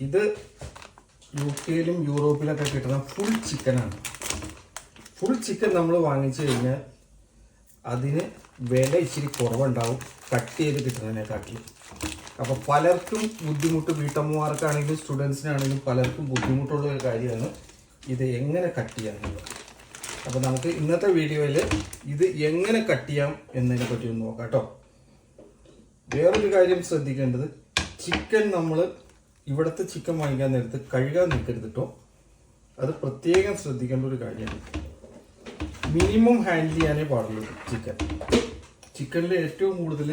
ഇത് യു കെയിലും യൂറോപ്പിലൊക്കെ കിട്ടുന്ന ഫുൾ ചിക്കനാണ് ഫുൾ ചിക്കൻ നമ്മൾ വാങ്ങിച്ചു കഴിഞ്ഞാൽ അതിന് വില ഇച്ചിരി കുറവുണ്ടാവും കട്ട് ചെയ്ത് കിട്ടുന്നതിനെക്കാട്ടിലും. അപ്പോൾ പലർക്കും ബുദ്ധിമുട്ട് വീട്ടമ്മമാർക്കാണെങ്കിലും സ്റ്റുഡൻസിനാണെങ്കിലും പലർക്കും ബുദ്ധിമുട്ടുള്ള ഒരു കാര്യമാണ് ഇത് എങ്ങനെ കട്ട് ചെയ്യാമെന്നുള്ളത് അപ്പോൾ നമുക്ക് ഇന്നത്തെ വീഡിയോയിൽ ഇത് എങ്ങനെ കട്ട് ചെയ്യാം എന്നതിനെ പറ്റി ഒന്ന് നോക്കാം കേട്ടോ. വേറൊരു കാര്യം ശ്രദ്ധിക്കേണ്ടത് ചിക്കൻ നമ്മൾ ഇവിടുത്തെ ചിക്കൻ വാങ്ങിക്കാൻ നേരത്ത് കഴുകാൻ നിൽക്കരുത് കേട്ടോ അത് പ്രത്യേകം ശ്രദ്ധിക്കേണ്ട ഒരു കാര്യമാണ്. മിനിമം ഹാൻഡിൽ ചെയ്യാനേ പാടുള്ളൂ ചിക്കൻ ചിക്കനിൽ ഏറ്റവും കൂടുതൽ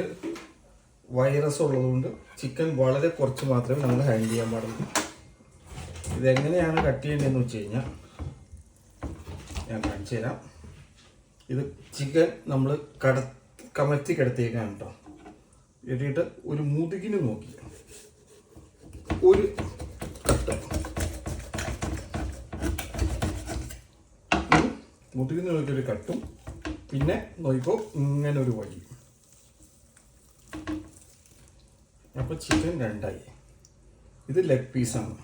വൈറസ് ഉള്ളതുകൊണ്ട് ചിക്കൻ വളരെ കുറച്ച് മാത്രമേ നമ്മൾ ഹാൻഡിൽ ചെയ്യാൻ പാടുള്ളൂ. ഇതെങ്ങനെയാണ് കട്ട് ചെയ്യേണ്ടതെന്ന് വെച്ച് കഴിഞ്ഞാൽ ഞാൻ കാണിച്ചു തരാം. ഇത് ചിക്കൻ നമ്മൾ കട കമഴ്ത്തി കിടത്തിയേക്കാണ് കേട്ടോ എന്നിട്ട് ഒരു മുതുകിന് നോക്കി. ഒരു കട്ട്. നോക്കിയൊരു കട്ടും പിന്നെ നോക്കിക്കോ ഇങ്ങനെ ഒരു വഴി. അപ്പോൾ ചിക്കൻ രണ്ടായി. ഇത് ലെഗ് പീസാണ്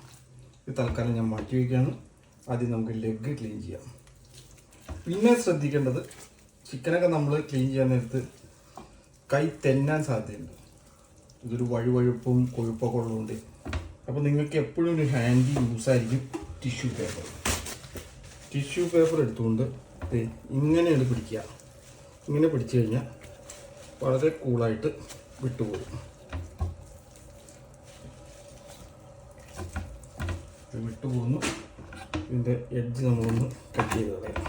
ഇത് തൽക്കാലം ഞാൻ മാറ്റി വയ്ക്കുകയാണ് ആദ്യം നമുക്ക് ലെഗ് ക്ലീൻ ചെയ്യാം. പിന്നെ ശ്രദ്ധിക്കേണ്ടത് ചിക്കനൊക്കെ നമ്മൾ ക്ലീൻ ചെയ്യാൻ നേരത്ത് കൈ തെന്നാൻ സാധ്യതയുണ്ട്. ഇതൊരു വഴുവഴുപ്പും കൊഴുപ്പൊക്കെ ഉള്ളതുകൊണ്ട് അപ്പോൾ നിങ്ങൾക്ക് എപ്പോഴും ഒരു ഹാൻഡി യൂസ് ആയിരിക്കും ടിഷ്യൂ പേപ്പർ ടിഷ്യൂ പേപ്പർ എടുത്തുകൊണ്ട് ഇങ്ങനെയാണ് പിടിക്കുക. ഇങ്ങനെ പിടിച്ചു കഴിഞ്ഞാൽ വളരെ കൂളായിട്ട് വിട്ടുപോകും. വിട്ടുപോകുന്നു. ഇതിന്റെ എഡ്ജ് നമ്മളൊന്ന് കട്ട് ചെയ്ത് കളയാം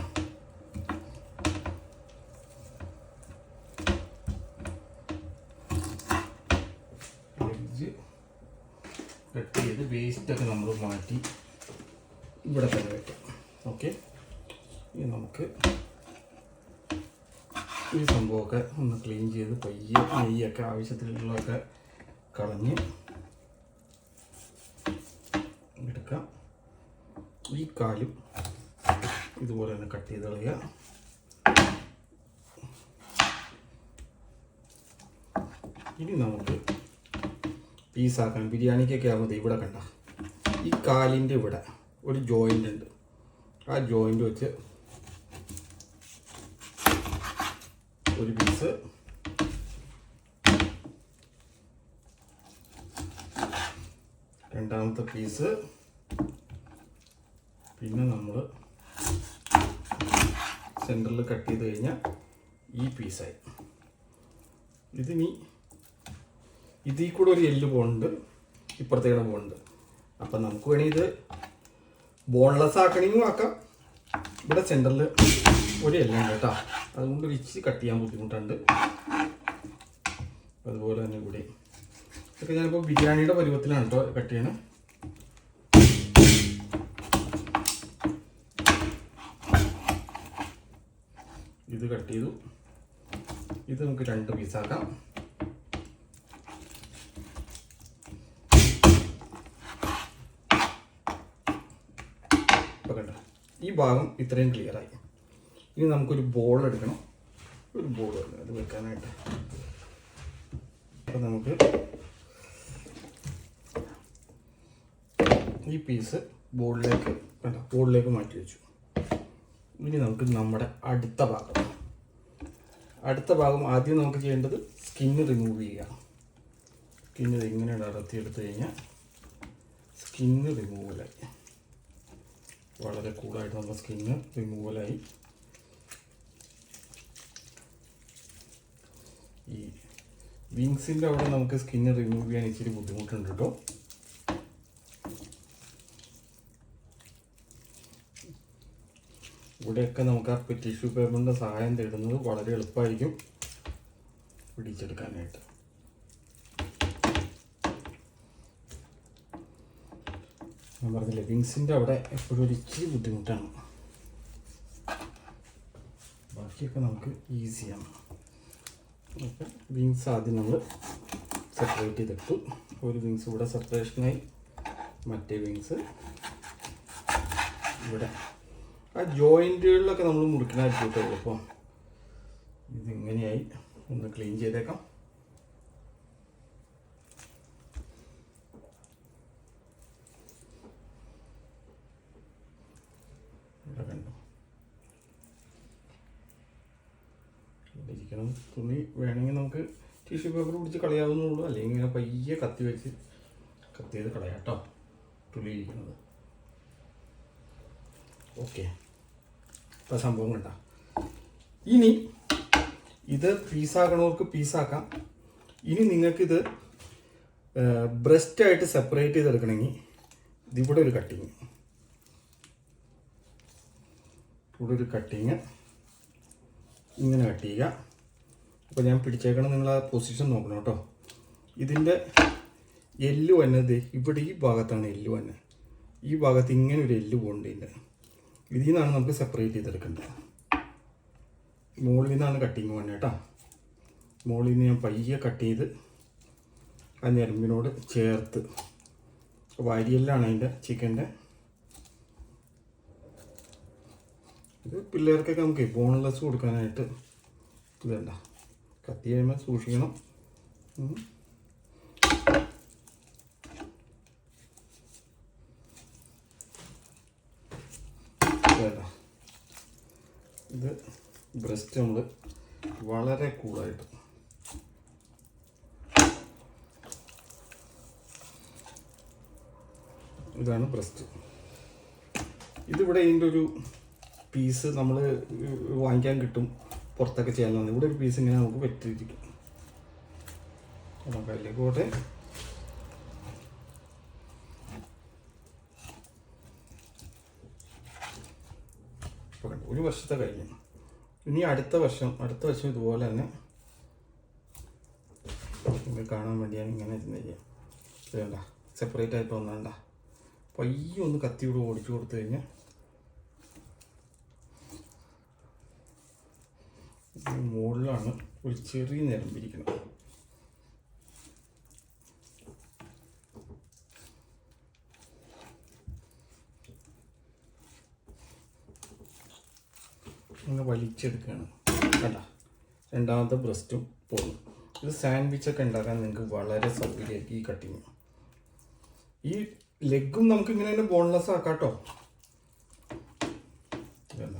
എഡ്ജ് കട്ട് ചെയ്ത് വേസ്റ്റൊക്കെ നമ്മൾ മാറ്റി ഇവിടെ തന്നെ വെക്കാം ഓക്കെ ഇനി നമുക്ക് ഈ സംഭവമൊക്കെ ഒന്ന് ക്ലീൻ ചെയ്ത് പയ്യെ നെയ്യൊക്കെ ആവശ്യത്തിനുള്ളതൊക്കെ കളഞ്ഞ് എടുക്കാം. ഈ കാലും ഇതുപോലെ തന്നെ കട്ട് ചെയ്ത് കളയുക. ഇനി നമുക്ക് പീസാക്കാൻ ബിരിയാണിക്കൊക്കെ ആകുമ്പോൾ ഇവിടെ കണ്ട. ഈ കാലിന്റെ ഇവിടെ ഒരു ജോയിന്റ് ഉണ്ട്. ആ ജോയിന്റ് വെച്ച് ഒരു പീസ്. രണ്ടാമത്തെ പീസ്. പിന്നെ നമ്മൾ സെന്ററിൽ കട്ട് ചെയ്ത് കഴിഞ്ഞാൽ ഈ പീസായി. ഇതിനി ഇതിൽ കൂടെ ഒരു എല്ല് പോകുന്നുണ്ട് ഇപ്പുറത്തേടെ പോകുന്നുണ്ട് അപ്പം നമുക്ക് വേണമെങ്കിൽ ഇത് ബോൺലെസ് ആക്കണമെങ്കിലും ആക്കാം. ഇവിടെ സെന്ററിൽ ഒരു എല്ലുണ്ട് കേട്ടോ? അതുകൊണ്ട് ഒരു ഇച്ചിരി കട്ട് ചെയ്യാൻ ബുദ്ധിമുട്ടുണ്ട്. അതുപോലെ തന്നെ കൂടി. ഇതൊക്കെ ഞാനിപ്പോൾ ബിരിയാണിയുടെ പരുവത്തിലാണ് കേട്ടോ കട്ട് ചെയ്യണം. ഇത് കട്ട് ചെയ്തു. ഇത് നമുക്ക് രണ്ട് പീസാക്കാം കണ്ടോ? ഈ ഭാഗം ഇത്രയും ക്ലിയറായി ഇനി നമുക്കൊരു ബോൾ എടുക്കണം. ഒരു ബോൾ അത് വെക്കാനായിട്ട്. അപ്പം നമുക്ക് ഈ പീസ് ബോളിലേക്ക് കണ്ടോ? ബോളിലേക്ക് മാറ്റി വെച്ചു. ഇനി നമുക്ക് നമ്മുടെ അടുത്ത ഭാഗം. അടുത്ത ഭാഗം ആദ്യം നമുക്ക് ചെയ്യേണ്ടത് സ്കിന്ന് റിമൂവ് ചെയ്യുക. സ്കിന്ന് ഇങ്ങനെ അടർത്തി എടുത്തു കഴിഞ്ഞാൽ സ്കിന്ന് റിമൂവലായി വളരെ കൂളായിട്ട് നമ്മുടെ സ്കിന്ന് റിമൂവലായി ഈ വിങ്സിന്റെ അവിടെ നമുക്ക് സ്കിന്ന് റിമൂവ് ചെയ്യാൻ ഇച്ചിരി ബുദ്ധിമുട്ടുണ്ട് കേട്ടോ. ഇവിടെയൊക്കെ നമുക്ക് ആ ടിഷ്യൂ പേപ്പറിന്റെ സഹായം തേടുന്നത് വളരെ എളുപ്പമായിരിക്കും പിടിച്ചെടുക്കാനായിട്ട്. ഞാൻ പറഞ്ഞില്ലേ വിങ്സിന്റെ അവിടെ എപ്പോഴും ഒരു ഇച്ചിരി ബുദ്ധിമുട്ടാണ്. ബാക്കിയൊക്കെ നമുക്ക് ഈസിയാണ് വിങ്സ് ആദ്യം നമ്മൾ സെപ്പറേറ്റ് ചെയ്തിട്ടു ഒരു വിങ്സ് ഇവിടെ സെപ്പറേഷനായി മറ്റേ വിങ്സ് ഇവിടെ. ആ ജോയിന്റുകളിലൊക്കെ നമ്മൾ മുറിക്കണമായിരിക്കും കേട്ടോ എളുപ്പം. ഇതിങ്ങനെയായി. ഒന്ന് ക്ലീൻ ചെയ്തേക്കാം. ഇരിക്കണം. തുണി വേണമെങ്കിൽ നമുക്ക് ടിഷ്യൂ പേപ്പർ പിടിച്ച് കളയാവുന്നേ ഉള്ളൂ. അല്ലെങ്കിൽ ഇങ്ങനെ പയ്യെ കത്തി വെച്ച് കത്തി ചെയ്ത് കളയാം കേട്ടോ. തുള്ളിയിരിക്കുന്നത് ഓക്കെ ഇപ്പം സംഭവം കണ്ട. ഇനി ഇത് പീസാക്കണവർക്ക് പീസാക്കാം ഇനി നിങ്ങൾക്കിത് ബ്രസ്റ്റായിട്ട് സെപ്പറേറ്റ് ചെയ്തെടുക്കണമെങ്കിൽ ഇതിവിടെ ഒരു കട്ടിങ് ഇവിടെ ഒരു കട്ടിങ് ഇങ്ങനെ കട്ട് ചെയ്യുക. അപ്പോൾ ഞാൻ പിടിച്ചേക്കണം നിങ്ങൾ ആ പൊസിഷൻ നോക്കണം കേട്ടോ. ഇതിന്റെ എല്ല് വന്നത് ഇവിടെ ഈ ഭാഗത്താണ് എല്ല് വന്നത് ഈ ഭാഗത്ത് ഇങ്ങനെ ഒരു എല്ല് പോകേണ്ടതിന്റെ ഇതിൽ നിന്നാണ് നമുക്ക് സെപ്പറേറ്റ് ചെയ്തെടുക്കേണ്ടത്. മുകളിൽ നിന്നാണ് കട്ടിങ് വേണ്ടത് കേട്ടോ. മുകളിൽ നിന്ന് ഞാൻ പയ്യെ കട്ട് ചെയ്ത് ആ ഞരമ്പിനോട് ചേർത്ത് വാരിയെല്ലാണ് അതിന്റെ ചിക്കന്റെ. ഇത് പിള്ളേർക്കൊക്കെ നമുക്ക് ബോൺലെസ് കൊടുക്കാനായിട്ട് ഇത് വേണ്ട കത്തി കഴിയുമ്പോൾ സൂക്ഷിക്കണം. ഇത് ബ്രസ്റ്റ് നമ്മൾ വളരെ കൂളായിട്ട്. ഇതാണ് ബ്രസ്റ്റ്. ഇതിവിടെ ഇതിന്റെ ഒരു പീസ് നമ്മൾ വാങ്ങിക്കാൻ കിട്ടും. പുറത്തൊക്കെ ചെയ്യാൻ തന്നെ. ഇവിടെ ഒരു പീസ് ഇങ്ങനെ നമുക്ക് പറ്റിയിരിക്കും നമുക്ക് അതിലേക്ക് ഒരു വർഷത്തെ കഴിഞ്ഞു ഇനി അടുത്ത വർഷം അടുത്ത വർഷം ഇതുപോലെ തന്നെ ഇത് കാണാൻ വേണ്ടിയാണ് ഇങ്ങനെ ചെയ്യാം വേണ്ട സെപ്പറേറ്റ് ആയിട്ട് ഒന്നണ്ട പയ്യൊന്ന് കത്തിയോട് ഓടിച്ചു കൊടുത്തു കഴിഞ്ഞാൽ മുകളിലാണ് ഒരു ചെറിയ നിരമ്പിരിക്കുന്നത് അങ്ങനെ വലിച്ചെടുക്കുകയാണ്. കണ്ട? രണ്ടാമത്തെ ബ്രസ്റ്റും പോകുന്നു ഇത് സാൻഡ്വിച്ച് ഒക്കെ ഉണ്ടാക്കാൻ നിങ്ങൾക്ക് വളരെ സൗകര്യമായിരിക്കും ഈ കട്ടിങ്. ഈ ലെഗും നമുക്ക് ഇങ്ങനെ തന്നെ ബോൺലെസ് ആക്കാം കേട്ടോ ഇതല്ല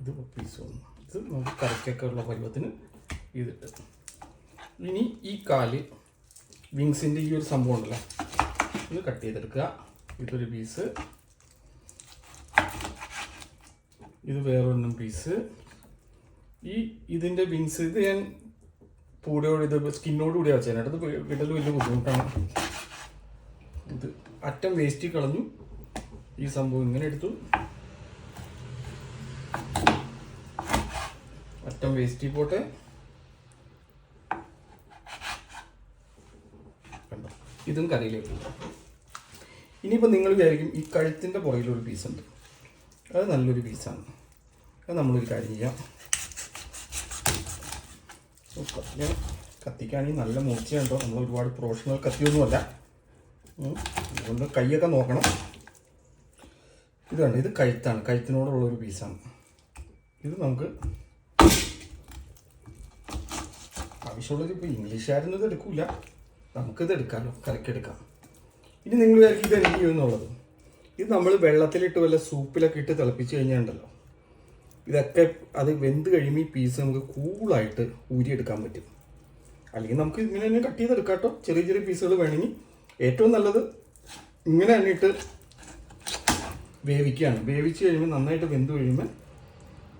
ഇത് പീസ് വന്നു ഇത് നമുക്ക് കറിക്കൊക്കെ ഉള്ള പരുവത്തിന് ഇതിട്ട്. ഇനി ഈ കാൽ വിങ്സിന്റെ ഈ ഒരു സംഭവം ഉണ്ടല്ലോ. ഇത് കട്ട് ചെയ്തെടുക്കുക. ഇതൊരു പീസ് ഇത് വേറൊന്നും പീസ് ഈ ഇതിന്റെ വിങ്സ് ഇത് ഞാൻ പൂടയോട് ഇത് സ്കിന്നോട് കൂടി വെച്ചാൽ അടുത്ത് വിടൽ വലിയ ബുദ്ധിമുട്ടാണ്. ഇത് അറ്റം വേസ്റ്റ് കളഞ്ഞു. ഈ സംഭവം ഇങ്ങനെ എടുത്തു. വേസ്റ്റ് പോട്ടെ. കണ്ടോ? ഇതും കറിയിലേക്ക്. ഇനിയിപ്പോൾ നിങ്ങൾ വിചാരിക്കും ഈ കഴുത്തിന്റെ പുറകിലൊരു പീസ് ഉണ്ട്. അത് നല്ലൊരു പീസാണ് അത് നമ്മളൊരു കാര്യം ചെയ്യാം. ഞാൻ കത്തിക്കാണെങ്കിൽ നല്ല മൂർച്ചയുണ്ടോ നമ്മൾ ഒരുപാട് പ്രൊഫഷണൽ കത്തിയൊന്നുമല്ല. അതുകൊണ്ട് കൈയൊക്കെ നോക്കണം. ഇത് കണ്ട്? ഇത് കഴുത്താണ്. കഴുത്തിനോടുള്ള ഒരു പീസാണ് ഇത് നമുക്ക് ആവശ്യമുള്ളത് ഇപ്പോൾ ഇംഗ്ലീഷുകാരൊന്നും ഇത് എടുക്കൂല. നമുക്കിത് എടുക്കാമല്ലോ കറിക്കെടുക്കാം ഇനി നിങ്ങൾ വിചാരിക്കും ഇത് എന്ത് ചെയ്യുമെന്നുള്ളത്. ഇത് നമ്മൾ വെള്ളത്തിലിട്ട് വല്ല സൂപ്പിലൊക്കെ ഇട്ട് തിളപ്പിച്ച് കഴിഞ്ഞാൽ ഉണ്ടല്ലോ ഇതൊക്കെ അത് വെന്ത് കഴിയുമ്പോൾ ഈ പീസ് നമുക്ക് കൂളായിട്ട് ഊരിയെടുക്കാൻ പറ്റും. അല്ലെങ്കിൽ നമുക്ക് ഇങ്ങനെ തന്നെ കട്ട് ചെയ്തെടുക്കാം കേട്ടോ ചെറിയ ചെറിയ പീസുകൾ വേണമെങ്കിൽ. ഏറ്റവും നല്ലത് ഇങ്ങനെ ഇട്ട് വേവിക്കുകയാണ്. വേവിച്ച് കഴിയുമ്പോൾ നന്നായിട്ട് വെന്ത് കഴിയുമ്പോൾ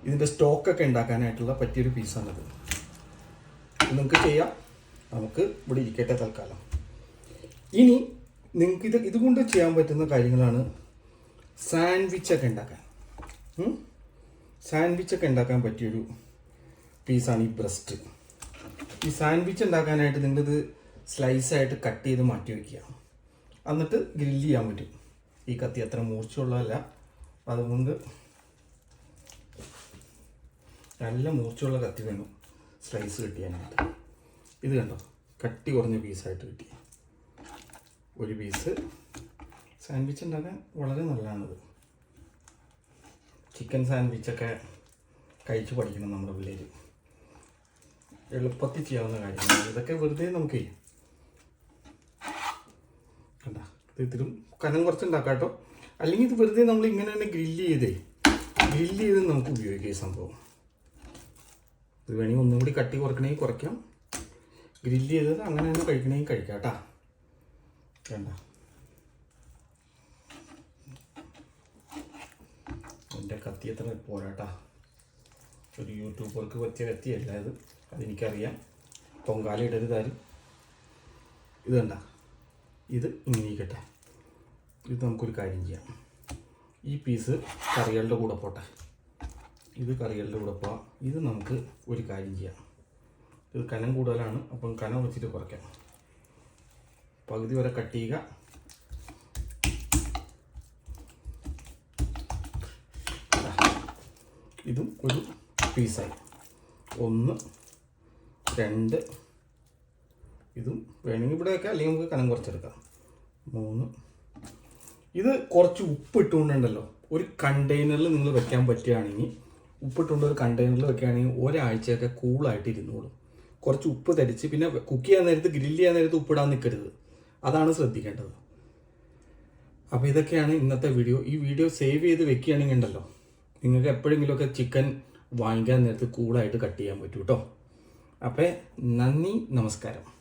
ഇതിന്റെ സ്റ്റോക്കൊക്കെ ഉണ്ടാക്കാനായിട്ടുള്ള പറ്റിയൊരു പീസാണിത് നിങ്ങൾക്ക് ചെയ്യാം. നമുക്ക് ഇവിടെ ഇരിക്കട്ടെ തൽക്കാലം. ഇനി നിങ്ങൾക്ക് ഇത് ഇതുകൊണ്ട് ചെയ്യാൻ പറ്റുന്ന കാര്യങ്ങളാണ് സാൻഡ്വിച്ചൊക്കെ ഉണ്ടാക്കാൻ? സാൻഡ്വിച്ചൊക്കെ ഉണ്ടാക്കാൻ പറ്റിയൊരു പീസാണ് ഈ ബ്രസ്റ്റ്. ഈ സാൻഡ്വിച്ച് ഉണ്ടാക്കാനായിട്ട് നിങ്ങളിത് സ്ലൈസായിട്ട് കട്ട് ചെയ്ത് മാറ്റി വയ്ക്കുക എന്നിട്ട് ഗ്രില്ല് ചെയ്യാൻ പറ്റും. ഈ കത്തി അത്ര മൂർച്ചയുള്ളതല്ല. അതുകൊണ്ട് നല്ല മൂർച്ചയുള്ള കത്തി വേണം. സ്ലൈസ് കിട്ടിയാനായിട്ട് ഇത് കണ്ടോ? കട്ടി കുറഞ്ഞ പീസായിട്ട് കിട്ടി. ഒരു പീസ്. സാൻഡ്വിച്ച് ഉണ്ടാക്കാൻ വളരെ നല്ലതാണിത്. ചിക്കൻ സാൻഡ്വിച്ചൊക്കെ കഴിച്ച് പഠിക്കണം നമ്മുടെ പിള്ളേർ എളുപ്പത്തിൽ ചെയ്യാവുന്ന കാര്യമാണ് ഇതൊക്കെ വെറുതെ നമുക്ക് ചെയ്യാം കണ്ട ഇത് ഇത്തിരി കനം കുറച്ച് ഉണ്ടാക്കാം കേട്ടോ. അല്ലെങ്കിൽ ഇത് വെറുതെ നമ്മൾ ഇങ്ങനെ തന്നെ ഗ്രില്ല് ചെയ്തേ ഗ്രില്ല് ചെയ്ത് നമുക്ക് ഉപയോഗിക്കാം ഈ സംഭവം. ഇത് വേണമെങ്കിൽ ഒന്നും കൂടി കട്ടി കുറക്കണമെങ്കിൽ കുറയ്ക്കാം. ഗ്രില്ല് ചെയ്തത് അങ്ങനെ തന്നെ കഴിക്കണമെങ്കിൽ കഴിക്കാം കേട്ടോ. വേണ്ട. എന്റെ കത്തി എത്ര പോരാട്ടാ. ഒരു യൂട്യൂബർക്ക് പറ്റിയ കത്തിയല്ല ഇത്. അതെനിക്കറിയാം. പൊങ്കാല ഇടരുത് ആരും? ഇത് കണ്ട. ഇത് ഇങ്ങനെ ഇരിക്കട്ടെ. ഇത് നമുക്കൊരു കാര്യം ചെയ്യാം. ഈ പീസ് കറികളുടെ കൂടെ പോട്ടെ. ഇത് കറികളുടെ കൂടെ പോവാം. ഇത് നമുക്ക് ഒരു കാര്യം ചെയ്യാം. ഇത് കനം കൂടുതലാണ് അപ്പം കനം വെച്ചിട്ട് കുറയ്ക്കാം. പകുതി വരെ കട്ട് ചെയ്യുക. ഇതും ഒരു പീസായി. ഒന്ന് രണ്ട് ഇതും വേണമെങ്കിൽ ഇവിടെ വെക്കാം അല്ലെങ്കിൽ നമുക്ക് കനം കുറച്ചെടുക്കാം. മൂന്ന്. ഇത് കുറച്ച് ഉപ്പ് ഇട്ടുകൊണ്ടുണ്ടല്ലോ. ഒരു കണ്ടെയ്നറിൽ നിങ്ങൾ വെക്കാൻ പറ്റുകയാണെങ്കിൽ ഉപ്പിട്ടുകൊണ്ട് ഒരു കണ്ടെയ്നറിൽ വെക്കുകയാണെങ്കിൽ ഒരാഴ്ചയൊക്കെ കൂളായിട്ട് ഇരുന്നോളും. കുറച്ച് ഉപ്പ് തരിച്ച് പിന്നെ കുക്ക് ചെയ്യാൻ നേരത്ത് ഗ്രില്ല് ചെയ്യാൻ നേരത്ത് ഉപ്പിടാൻ നിൽക്കരുത് അതാണ് ശ്രദ്ധിക്കേണ്ടത്. അപ്പോൾ ഇതൊക്കെയാണ് ഇന്നത്തെ വീഡിയോ ഈ വീഡിയോ സേവ് ചെയ്ത് വെക്കുകയാണെങ്കിൽ ഉണ്ടല്ലോ. നിങ്ങൾക്ക് എപ്പോഴെങ്കിലുമൊക്കെ ചിക്കൻ വാങ്ങിക്കാൻ നേരത്ത് കൂളായിട്ട് കട്ട് ചെയ്യാൻ പറ്റൂ കേട്ടോ അപ്പോൾ നന്ദി നമസ്കാരം.